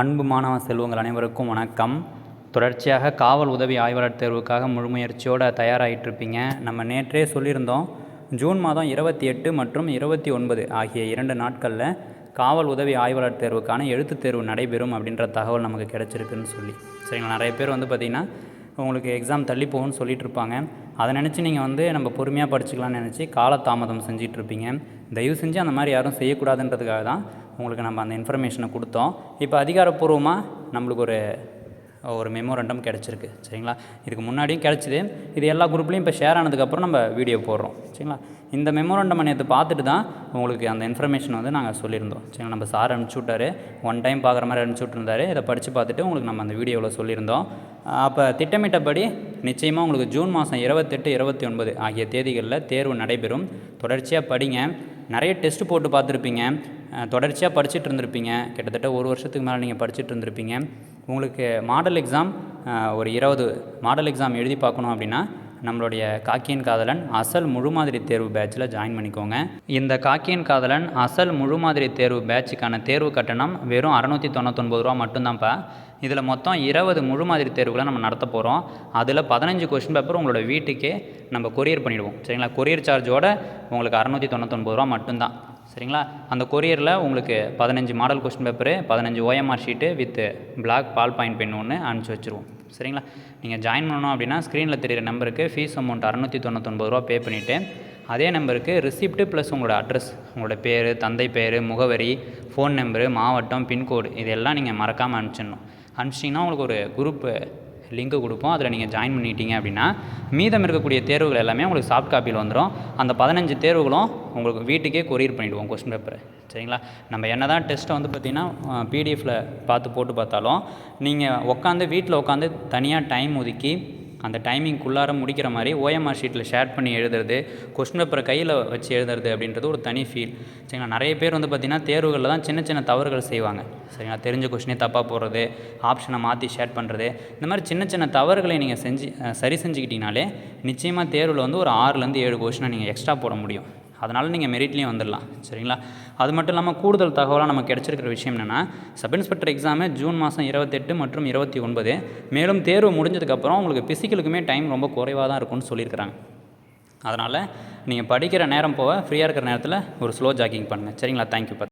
அன்பு மாணவ செல்வங்கள் அனைவருக்கும் வணக்கம். தொடர்ச்சியாக காவல் உதவி ஆய்வாளர் தேர்வுக்காக முழு முயற்சியோடு தயாராகிட்டு இருப்பீங்க நம்ம நேற்றே சொல்லியிருந்தோம் ஜூன் மாதம் இருபத்தி எட்டு மற்றும் இருபத்தி ஒன்பது ஆகிய இரண்டு நாட்களில் காவல் உதவி ஆய்வாளர் தேர்வுக்கான எழுத்துத் தேர்வு நடைபெறும் அப்படின்ற தகவல் நமக்கு கிடச்சிருக்குன்னு சொல்லி. சரிங்களா? நிறைய பேர் வந்து பார்த்திங்கன்னா உங்களுக்கு எக்ஸாம் தள்ளி போகும்னு சொல்லிட்டு இருப்பாங்க அதை நினச்சி நீங்கள் வந்து நம்ம பொறுமையாக படிச்சுக்கலாம்னு நினச்சி காலதாமதம் செஞ்சிட்ருப்பீங்க தயவு செஞ்சு அந்த மாதிரி யாரும் செய்யக்கூடாதுன்றதுக்காக தான் உங்களுக்கு நம்ம அந்த இன்ஃபர்மேஷனை கொடுத்தோம். இப்போ அதிகாரப்பூர்வமாக நம்மளுக்கு ஒரு ஒரு மெமோரண்டம் கிடச்சிருக்கு. சரிங்களா? இதுக்கு முன்னாடியும் கிடச்சிது. இது எல்லா குரூப்லேயும் இப்போ ஷேர் ஆனதுக்கப்புறம் நம்ம வீடியோ போடுறோம். சரிங்களா? இந்த மெமோரண்டம் நேற்று பார்த்துட்டு தான் உங்களுக்கு அந்த இன்ஃபர்மேஷன் வந்து நாங்கள் சொல்லியிருந்தோம். சரிங்களா? நம்ம சார் அனுப்பிச்சி விட்டாரு. ஒன் டைம் பார்க்குற மாதிரி அனுப்பிச்சி விட்டுருந்தாரு. இதை படித்து பார்த்துட்டு உங்களுக்கு நம்ம அந்த வீடியோவில் சொல்லியிருந்தோம். அப்போ திட்டமிட்டபடி நிச்சயமாக உங்களுக்கு ஜூன் மாதம் இருபத்தெட்டு இருபத்தி ஒன்பது ஆகிய தேதிகளில் தேர்வு நடைபெறும். தொடர்ச்சியாக படிங்க. நிறைய டெஸ்ட் போட்டு பார்த்துருப்பீங்க. தொடர்ச்சியாக படிச்சுட்டு இருந்திருப்பீங்க. கிட்டத்தட்ட ஒரு வருஷத்துக்கு மேலே நீங்கள் படிச்சுட்டு இருந்திருப்பீங்க. உங்களுக்கு மாடல் எக்ஸாம் ஒரு இருபது மாடல் எக்ஸாம் எழுதி பார்க்கணும் அப்படின்னா நம்மளுடைய காக்கியன் காதலன் அசல் முழு மாதிரி தேர்வு பேட்சில் ஜாயின் பண்ணிக்கோங்க. இந்த காக்கியன் காதலன் அசல் முழு மாதிரி தேர்வு பேட்சுக்கான தேர்வு கட்டணம் வெறும் அறநூற்றி தொண்ணூத்தொன்பது ரூபா மட்டும்தான்ப்பா. இதில் மொத்தம் இருபது முழு மாதிரி தேர்வுகளை நம்ம நடத்த போகிறோம் அதில் பதினஞ்சு கொஸ்டின் பேப்பர் உங்களோட வீட்டுக்கே நம்ம கொரியர் பண்ணிவிடுவோம் சரிங்களா? கொரியர் சார்ஜோட உங்களுக்கு அறநூற்றி தொண்ணூத்தொன்பது ரூபா மட்டும்தான். சரிங்களா? அந்த கொரியரில் உங்களுக்கு பதினஞ்சு மாடல் கொஸ்டின் பேப்பரு பதினஞ்சு OMR sheet with black ball point pen ஒன்று அனுப்பிச்சி வச்சுருவோம். சரிங்களா? நீங்கள் ஜாயின் பண்ணணும் அப்படின்னா ஸ்க்ரீனில் தெரியிற நம்பருக்கு ஃபீஸ் அமௌண்ட் அறநூற்றி தொண்ணூத்தொன்பது ரூபா பே பண்ணிவிட்டு அதே நம்பருக்கு ரிசிப்ட்டு ப்ளஸ் உங்களோட அட்ரஸ் உங்களோட பேர் தந்தை பேர் முகவரி ஃபோன் நம்பரு மாவட்டம் பின்கோடு இதெல்லாம் நீங்கள் மறக்காமல் அனுப்பிச்சிடணும். அனுப்பிச்சிங்கன்னா உங்களுக்கு ஒரு குரூப்பு லிங்க்கு கொடுப்போம். அதில் நீங்கள் ஜாயின் பண்ணிட்டீங்க அப்படின்னா மீதம் இருக்கக்கூடிய தேர்வுகள் எல்லாமே உங்களுக்கு சாஃப்ட் காப்பியில் வந்துடும் அந்த பதினஞ்சு தேர்வுகளும் உங்களுக்கு வீட்டுக்கே கொரியர் பண்ணிவிடுவோம் கொஸ்டின் பேப்பரை சரிங்களா? நம்ம என்ன தான் டெஸ்ட்டை வந்து பார்த்திங்கன்னா பிடிஎஃப்பில் பார்த்து போட்டு பார்த்தாலும் நீங்கள் உட்காந்து வீட்டில் உட்காந்து தனியாக டைம் ஒதுக்கி அந்த டைமிங்க்குள்ளார முடிக்கிற மாதிரி ஓஎம்ஆர் ஷீட்டில் ஷேர் பண்ணி எழுதுறது கொஸ்டின் பேப்பரை கையில் வச்சு எழுதுறது அப்படின்றது ஒரு தனி ஃபீல் சரிங்களா? நிறைய பேர் வந்து பார்த்திங்கன்னா தேர்வுகளில் தான் சின்ன சின்ன தவறுகள் செய்வாங்க. சரிங்களா? தெரிஞ்ச கொஷினே தப்பாக போடுறது ஆப்ஷனை மாற்றி ஷேர் பண்ணுறது இந்த மாதிரி சின்ன சின்ன தவறுகளை நீங்கள் செஞ்சு சரி செஞ்சுக்கிட்டீங்கனாலே நிச்சயமாக தேர்வில் வந்து ஒரு ஆறுலேருந்து ஏழு கொஷினை நீங்கள் எக்ஸ்ட்ரா போட முடியும். அதனால் நீங்கள் மெரிட்லேயும் வந்துடலாம் சரிங்களா? அது மட்டும் இல்லாமல் கூடுதல் தகவலாக நமக்கு கிடச்சிருக்கிற விஷயம் என்னென்னா சப் இன்ஸ்பெக்டர் எக்ஸாமு ஜூன் மாதம் இருபத்தெட்டு மற்றும் இருபத்தி ஒன்பது. மேலும் தேர்வு முடிஞ்சதுக்கப்புறம் உங்களுக்கு ஃபிசிக்கலுக்குமே டைம் ரொம்ப குறைவாக தான் இருக்கும்னு சொல்லியிருக்கிறாங்க. அதனால் நீங்கள் படிக்கிற நேரம் போக ஃப்ரீயாக இருக்கிற நேரத்தில் ஒரு ஸ்லோ ஜாக்கிங் பண்ணுங்கள் சரிங்களா? தேங்க்யூ